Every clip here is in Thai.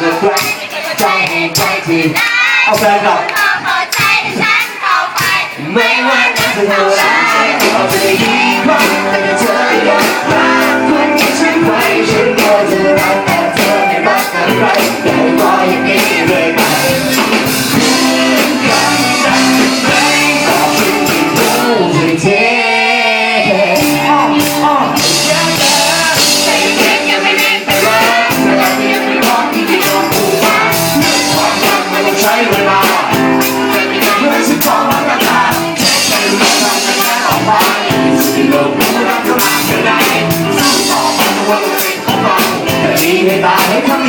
เกิดรัใจให้ใจทีเอาแฟนกลับ ขอใจฉันเข้ไป ไม่ว่าจะเธอ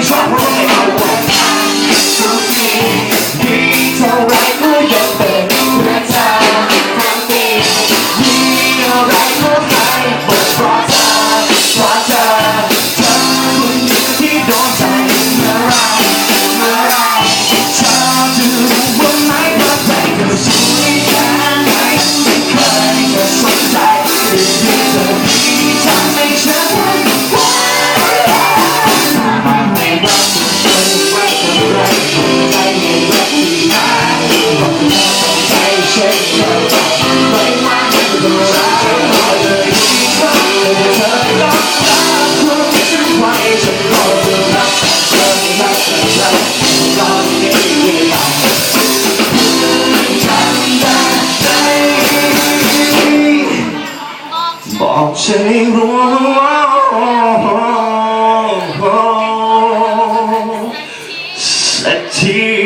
Shut up. บอกฉันให้รู้สักที